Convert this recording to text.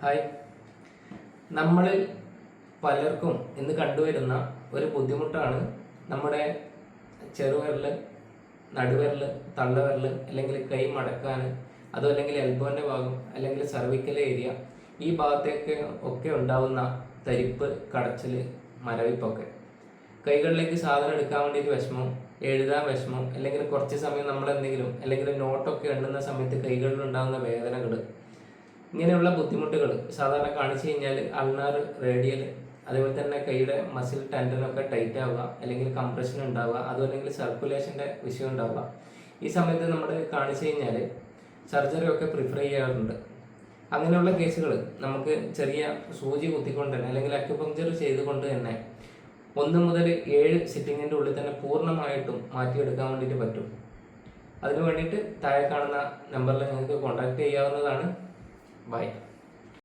Hi നമ്മളിൽ പലർക്കും ഇന്ന് കണ്ടുവരുന്ന ഒരു ബുദ്ധിമുട്ടാണ് നമ്മുടെ ചെറുവിരൽ നടുവിരൽ തള്ളവിരൽ അല്ലെങ്കിൽ കൈ മടക്കാൻ അതോ അല്ലെങ്കിൽ എൽബോന്റെ ഭാഗം അല്ലെങ്കിൽ സർവിക്കൽ ഏരിയ ഈ ഭാഗത്തേക്ക് ഒക്കെ ഉണ്ടാവുന്ന തരിപ്പ് കടച്ചിൽ മരവിപ്പൊക്കെ. കൈകളിലേക്ക് സാധനം എടുക്കാൻ വേണ്ടിയിട്ട് വിഷമം എഴുതാൻ വിഷമം അല്ലെങ്കിൽ കുറച്ച് സമയം നമ്മൾ എന്തെങ്കിലും അല്ലെങ്കിൽ നോട്ടൊക്കെ എണ്ണുന്ന സമയത്ത് കൈകളിൽ ഉണ്ടാകുന്ന വേദനകൾ ഇങ്ങനെയുള്ള ബുദ്ധിമുട്ടുകൾ സാധാരണ കാണിച്ചു കഴിഞ്ഞാൽ അൾനാർ റേഡിയൽ അതേപോലെ തന്നെ കൈയുടെ മസിൽ ടെൻഡനൊക്കെ ടൈറ്റ് ആവുക അല്ലെങ്കിൽ കംപ്രഷൻ ഉണ്ടാവുക അതുമല്ലെങ്കിൽ സർക്കുലേഷന്റെ വിഷയം ഉണ്ടാവുക. ഈ സമയത്ത് നമ്മൾ കാണിച്ചു കഴിഞ്ഞാൽ സർജറി ഒക്കെ പ്രിഫർ ചെയ്യാറുണ്ട്. അങ്ങനെയുള്ള കേസുകൾ നമുക്ക് ചെറിയ സൂചി കുത്തിക്കൊണ്ട് തന്നെ അല്ലെങ്കിൽ അക്യുപങ്ചർ ചെയ്തുകൊണ്ട് തന്നെ ഒന്ന് മുതൽ ഏഴ് സിറ്റിങ്ങിന്റെ ഉള്ളിൽ തന്നെ പൂർണമായിട്ടും മാറ്റിയെടുക്കാൻ വേണ്ടിയിട്ട് പറ്റും. അതിനു വേണ്ടിയിട്ട് താഴെ കാണുന്ന നമ്പറിൽ നിങ്ങൾക്ക് കോൺടാക്ട് ചെയ്യാവുന്നതാണ്. Bye.